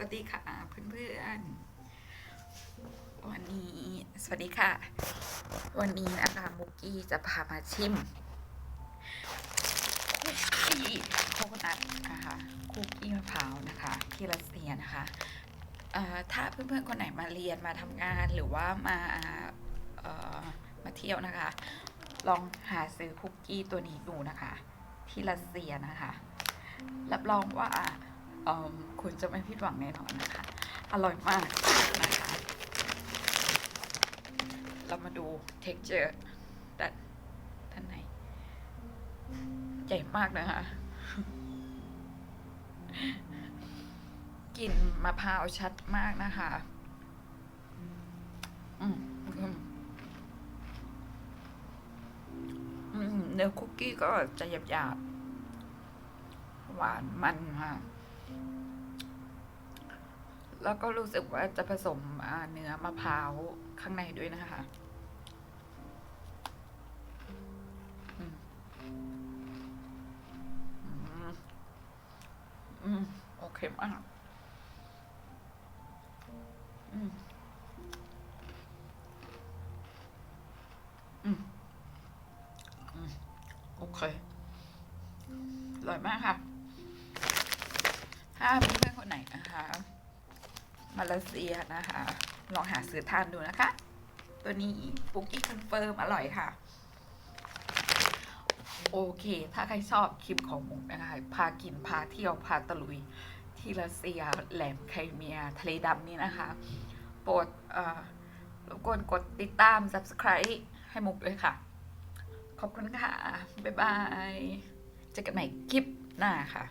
วัสดีค่ะเพื่อนๆ วันนี้ สวัสดีค่ะ วันนี้นะคะมุกกี้จะพามาชิมคุกกี้โคโคนัทนะคะคุกกี้มะพร้าวนะคะ ที่รัสเซียนะคะถ้าเพื่อนๆคนไหนมาเรียนมาทำงานหรือว่ามามาเที่ยวนะคะ ลองหาซื้อคุกกี้ตัวนี้ดูนะคะ ที่รัสเซียนะคะ รับรองว่าอ่ คุณจะไม่ผิดหวังแน่นอนนะคะ อร่อยมากนะคะ เรามาดู texture ด้านด้านในใหญ่มากนะคะกลิ่นมะพร้าวชัดมากนะคะ อืมอืมอืมเนื้อคุกกี้ก็จะหยาบๆหวานมันค่ะ แล้วก็รู้สึกว่าจะผสมเนื้อมะพร้าวข้างในด้วยนะคะอืมอืมอืมโอเคมากอืมอืม อืม โอเคอร่อยมากค่ะ ถ้าเพื่อนๆคนไหนนะคะ มาเลเซียนะคะ ลองหาซื้อทานดูนะคะ ตัวนี้ปุกกี้คอนเฟิร์มอร่อยค่ะ โอเค ถ้าใครชอบคลิปของมุกนะคะ พากินพาเที่ยวพาตะลุย ที่รัสเซียแหลมไครเมีย ทะเลดำนี่นะคะ โปรดรบกวนกดติดตาม subscribe ให้มุกด้วยค่ะ ขอบคุณค่ะ บ๊ายบาย เจอกันใหม่คลิปหน้าค่ะ